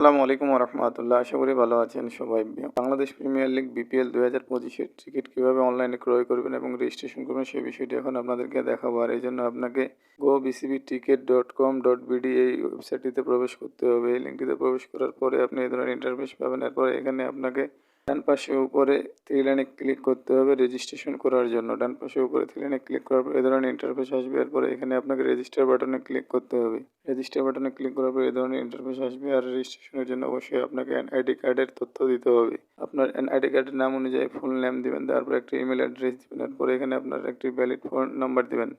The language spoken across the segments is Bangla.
আসসালামু আলাইকুম রহমতুল্লাহ। আশা করি ভালো আছেন সবাই। বাংলাদেশ প্রিমিয়ার লিগ বিপিএল দুই হাজার পঁচিশের টিকিট কীভাবে অনলাইনে ক্রয় করবেন এবং রেজিস্ট্রেশন করবেন সেই বিষয়টি এখন আপনাদেরকে দেখাবো। আর এই জন্য আপনাকে go BCB ticket dot com dot BD এই ওয়েবসাইটটিতে প্রবেশ করতে হবে। এই লিঙ্কটিতে প্রবেশ করার পরে আপনি এই ধরনের ইন্টারফেস পাবেন। এরপরে এখানে আপনাকে ডান পাশে উপরে থ্রি লাইনে ক্লিক করতে হবে রেজিস্ট্রেশন করার জন্য। ডান পাশে উপরে থ্রি লাইনে ক্লিক করার পর এ ধরনের ইন্টারফেস আসবে। এরপরে এখানে আপনাকে রেজিস্টার বাটনে ক্লিক করতে হবে। রেজিস্টার বাটনে ক্লিক করার পর এ ধরনের ইন্টারফেস আসবে আর রেজিস্ট্রেশনের জন্য অবশ্যই আপনাকে এনআইডি কার্ডের তথ্য দিতে হবে। আপনার এনআইডি কার্ডের নাম অনুযায়ী ফুল নেম দিবেন, তারপর একটি ইমেল অ্যাড্রেস দিবেন এরপরে এখানে আপনার একটি ভ্যালিড ফোন নাম্বার দিবেন।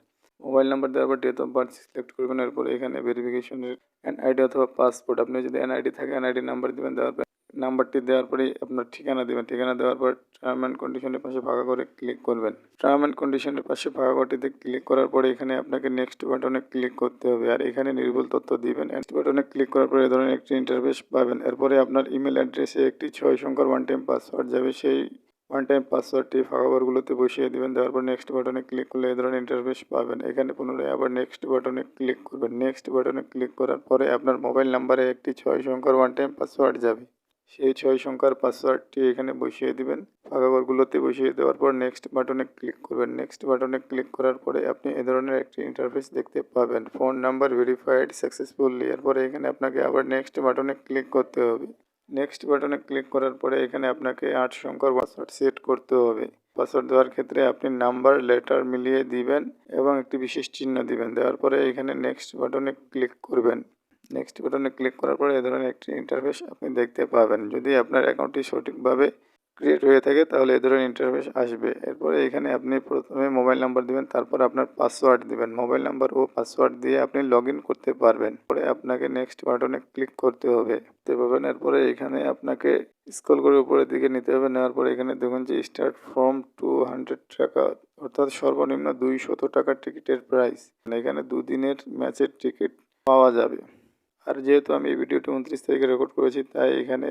মোবাইল নাম্বার দেওয়ার পর ডেট অফ বার্থ সিলেক্ট করবেন, এরপরে এখানে ভেরিফিকেশনের এনআইডি অথবা পাসপোর্ট আপনি যদি এনআইডি থাকে এনআইডি নাম্বার দিবেন, দেওয়ার নাম্বারটি দেওয়ার পরেই আপনার ঠিকানা দেবেন। ঠিকানা দেওয়ার পর টার্ম অ্যান্ড কন্ডিশনের পাশে ফাঁকা করে ক্লিক করবেন। টার্ম অ্যান্ড কন্ডিশনের পাশে ফাঁকা ঘরটিতে ক্লিক করার পরে এখানে আপনাকে নেক্সট বাটনে ক্লিক করতে হবে। আর এখানে নির্ভুল তথ্য দিবেন। নেক্সট বাটনে ক্লিক করার পরে এ ধরনের একটি ইন্টারফেস পাবেন। এরপরে আপনার ইমেল অ্যাড্রেসে একটি ছয় সংখ্যার ওয়ান টাইম পাসওয়ার্ড যাবে। সেই ওয়ান টাইম পাসওয়ার্ডটি ফাঁকা ঘরগুলোতে বসিয়ে দেবেন। দেওয়ার পর নেক্সট বাটনে ক্লিক করলে এই ধরনের ইন্টারফেস পাবেন। এখানে পুনরায় আবার নেক্সট বাটনে ক্লিক করবেন। নেক্সট বাটনে ক্লিক করার পরে আপনার মোবাইল নাম্বারে একটি ছয় সংখ্যার ওয়ান টাইম পাসওয়ার্ড যাবে। সেই ছয় সংখ্যার পাসওয়ার্ডটি এখানে বসিয়ে দিবেন। ফাঁকা ঘরগুলোতে বসিয়ে দেওয়ার পর নেক্সট বাটনে ক্লিক করবেন। নেক্সট বাটনে ক্লিক করার পরে আপনি এ ধরনের একটি ইন্টারফেস দেখতে পাবেন। ফোন নাম্বার ভেরিফাইড সাকসেসফুলি এরপরে এখানে আপনাকে আবার নেক্সট বাটনে ক্লিক করতে হবে। নেক্সট বাটনে ক্লিক করার পরে এখানে আপনাকে আট সংখ্যার পাসওয়ার্ড সেট করতে হবে। পাসওয়ার্ড দেওয়ার ক্ষেত্রে আপনি নাম্বার লেটার মিলিয়ে দিবেন এবং একটি বিশেষ চিহ্ন দিবেন। দেওয়ার পরে এখানে নেক্সট বাটনে ক্লিক করবেন। নেক্সট বাটনে ক্লিক করার পরে এ ধরনের একটি ইন্টারফেস আপনি দেখতে পাবেন। যদি আপনার অ্যাকাউন্টটি সঠিকভাবে ক্রিয়েট হয়ে থাকে, তাহলে এ ধরনের ইন্টারফেস আসবে। এরপরে এখানে আপনি প্রথমে মোবাইল নাম্বার দিবেন, তারপর আপনার পাসওয়ার্ড দিবেন। মোবাইল নাম্বার ও পাসওয়ার্ড দিয়ে আপনি লগ করতে পারবেন। পরে আপনাকে নেক্সট বাটনে ক্লিক করতে হবে। দেখতে পাবেন, এরপরে এখানে আপনাকে স্ক্রল করে উপরের দিকে নিতে হবে। নেওয়ার পরে এখানে দেখুন যে স্টার্ট ফ্রম টু হান্ড্রেড টাকা, অর্থাৎ সর্বনিম্ন দুইশত টাকার টিকিটের প্রাইস এখানে দুদিনের ম্যাচের টিকিট পাওয়া যাবে। আর যেহেতু আমি এই ভিডিওটি উনত্রিশ তারিখে রেকর্ড করেছি, তাই এখানে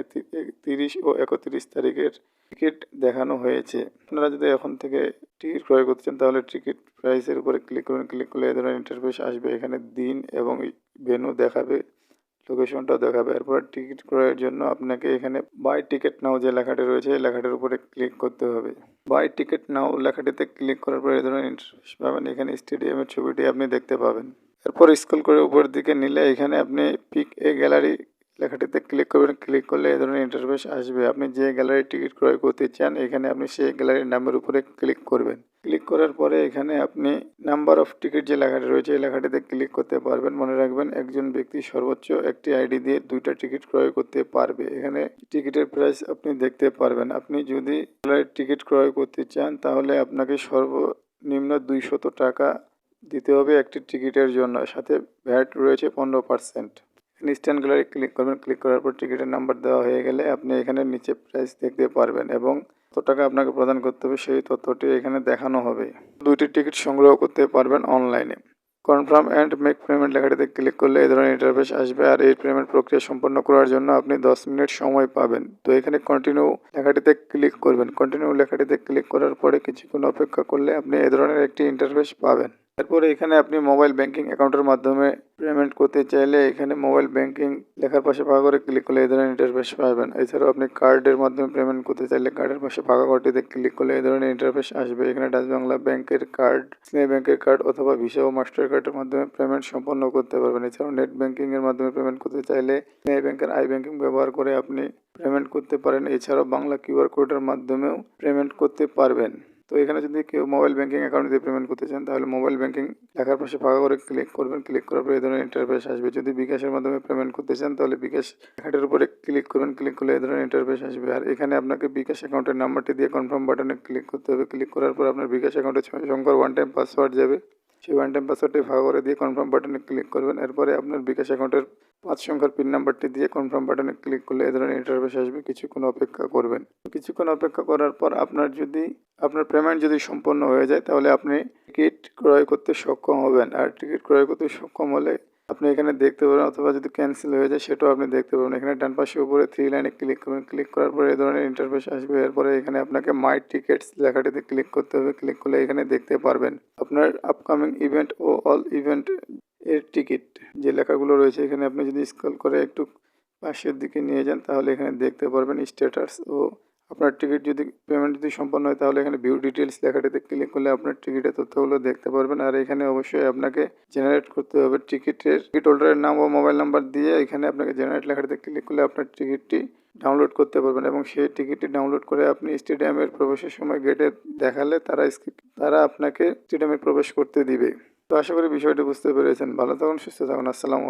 তিরিশ ও একত্রিশ তারিখের টিকিট দেখানো হয়েছে। আপনারা যদি এখন থেকে টিকিট ক্রয় করতে চান, তাহলে টিকিট প্রাইসের উপরে ক্লিক করুন। ক্লিক করলে এ ধরনের ইন্টারফেস আসবে। এখানে দিন এবং ভেনু দেখাবে লোকেশনটাও দেখাবে। এরপর টিকিট ক্রয়ের জন্য আপনাকে এখানে বাই টিকিট নাও যে লেখাটি রয়েছে, এই লেখাটির উপরে ক্লিক করতে হবে। বাই টিকিট নাও লেখাটিতে ক্লিক করার পর এই ধরনের ইন্টারফেস পাবেন। এখানে স্টেডিয়ামের ছবিটি আপনি দেখতে পাবেন। এরপর স্কুল করে উপর দিকে নিলে এখানে আপনি পিক এ গ্যালারি লেখাটিতে ক্লিক করবেন। ক্লিক করলে এই ধরনের ইন্টারফেস আসবে। আপনি যে গ্যালারির টিকিট ক্রয় করতে চান, এখানে আপনি সেই গ্যালারির নামের উপরে ক্লিক করবেন। ক্লিক করার পরে এখানে আপনি নাম্বার অফ টিকিট যে লেখাটি রয়েছে, এই লেখাটিতে ক্লিক করতে পারবেন। মনে রাখবেন একজন ব্যক্তি সর্বোচ্চ একটি আইডি দিয়ে দুইটা টিকিট ক্রয় করতে পারবে। এখানে টিকিটের প্রাইস আপনি দেখতে পারবেন। আপনি যদি গ্যালারির টিকিট ক্রয় করতে চান, তাহলে আপনাকে সর্বনিম্ন দুইশত টাকা দিতে হবে একটি টিকিটের জন্য, সাথে ভ্যাট রয়েছে পনেরো পার্সেন্ট। ইনস্ট্যান্ট গ্যালারি ক্লিক করবেন, ক্লিক করার পর টিকিটের নাম্বার দেওয়া হয়ে গেলে আপনি এখানে নিচে প্রাইস দেখতে পারবেন এবং কত টাকা আপনাকে প্রদান করতে হবে সেই তথ্যটি এখানে দেখানো হবে। দুইটি টিকিট সংগ্রহ করতে পারবেন অনলাইনে। কনফার্ম অ্যান্ড মেক পেমেন্ট লেখাটিতে ক্লিক করলে এই ধরনের ইন্টারফেস আসবে আর এই পেমেন্ট প্রক্রিয়া সম্পন্ন করার জন্য আপনি দশ মিনিট সময় পাবেন। তো এখানে কন্টিনিউ লেখাটিতে ক্লিক করবেন। কন্টিনিউ লেখাটিতে ক্লিক করার পরে কিছুক্ষণ অপেক্ষা করলে আপনি এই ধরনের একটি ইন্টারফেস পাবেন। এরপরে এখানে আপনি মোবাইল ব্যাংকিং অ্যাকাউন্টের মাধ্যমে পেমেন্ট করতে চাইলে এখানে মোবাইল ব্যাংকিং লেখার পাশে ফাঁকা করে ক্লিক করলে এই ধরনের ইন্টারফেস পাবেন। এছাড়াও আপনি কার্ডের মাধ্যমে পেমেন্ট করতে চাইলে কার্ডের পাশে ফাঁকা ঘরটিতে ক্লিক করলে এই ধরনের ইন্টারফেস আসবে। এখানে ডাচ বাংলা ব্যাংকের কার্ড স্নেহ ব্যাংকের কার্ড অথবা ভিসা ও মাস্টার কার্ডের মাধ্যমে পেমেন্ট সম্পন্ন করতে পারবেন। এছাড়াও নেট ব্যাংকিংয়ের মাধ্যমে পেমেন্ট করতে চাইলে স্নেহ ব্যাংকের আই ব্যাংকিং ব্যবহার করে আপনি পেমেন্ট করতে পারেন। এছাড়াও বাংলা কিউআর কোডের মাধ্যমেও পেমেন্ট করতে পারবেন। তো এখানে যদি কেউ মোবাইল ব্যাঙ্কিং অ্যাকাউন্ট দিয়ে পেমেন্ট করতে চান, তাহলে মোবাইল ব্যাঙ্কিং লেখার পাশে ফাঁকা করে ক্লিক করবেন। ক্লিক করার পরে এই ধরনের ইন্টারফেস আসবে। যদি বিকাশের মাধ্যমে পেমেন্ট করতে চান, তাহলে বিকাশ লেখাটির উপরে ক্লিক করবেন। ক্লিক করলে এই ধরনের ইন্টারফেস আসবে। আর এখানে আপনাকে বিকাশ অ্যাকাউন্টের নাম্বারটি দিয়ে কনফার্ম বাটনে ক্লিক করতে হবে। ক্লিক করার পর আপনার বিকাশ অ্যাকাউন্টে সংখ্যার ওয়ান টাইম পাসওয়ার্ড যাবে। সেই ওয়ান টাইম পাসওয়ার্ডটি ফাঁকা করে দিয়ে কনফার্ম বাটনে ক্লিক করবেন। এরপরে আপনার বিকাশ অ্যাকাউন্টের পাঁচ সংখ্যার পিন নাম্বারটি দিয়ে কনফার্ম বাটনে ক্লিক করলে এ ধরনের ইন্টারফেস আসবে। কিছুক্ষণ অপেক্ষা করবেন। কিছুক্ষণ অপেক্ষা করার পর আপনার যদি, আপনার পেমেন্ট যদি সম্পন্ন হয়ে যায়, তাহলে আপনি টিকিট ক্রয় করতে সক্ষম হবেন। আর টিকিট ক্রয় করতে সক্ষম হলে আপনি এখানে দেখতে পাবেন, অথবা যদি ক্যান্সেল হয়ে যায়, সেটাও আপনি দেখতে পাবেন। এখানে ডান পাশে উপরে থ্রি লাইনে ক্লিক করবেন। ক্লিক করার পরে এ ধরনের ইন্টারফেস আসবে। এরপরে এখানে আপনাকে মাই টিকিটস লেখাটিতে ক্লিক করতে হবে। ক্লিক করলে এখানে দেখতে পারবেন আপনার আপকামিং ইভেন্ট ও অল ইভেন্ট এর টিকিট যে লেখাগুলো রয়েছে এখানে আপনি যদি স্ক্রল করে একটু পাশের দিকে নিয়ে যান, তাহলে এখানে দেখতে পারবেন স্ট্যাটাস ও আপনার টিকিট যদি পেমেন্ট যদি সম্পন্ন হয়, তাহলে এখানে ভিউ ডিটেলস লেখাটিতে ক্লিক করলে আপনার টিকিটের তথ্যগুলো দেখতে পারবেন। আর এখানে অবশ্যই আপনাকে জেনারেট করতে হবে টিকিটের টিকিট হোল্ডারের নাম ও মোবাইল নাম্বার দিয়ে এখানে আপনাকে জেনারেট লেখাটিতে ক্লিক করলে আপনার টিকিটটি ডাউনলোড করতে পারবেন এবং সেই টিকিটটি ডাউনলোড করে আপনি স্টেডিয়ামের প্রবেশের সময় গেটে দেখালে তারা তারা আপনাকে স্টেডিয়ামে প্রবেশ করতে দিবে। তো আশা করি বিষয়টি বুঝতে পেরেছেন। ভালো থাকুন সুস্থ থাকুন। আসসালাম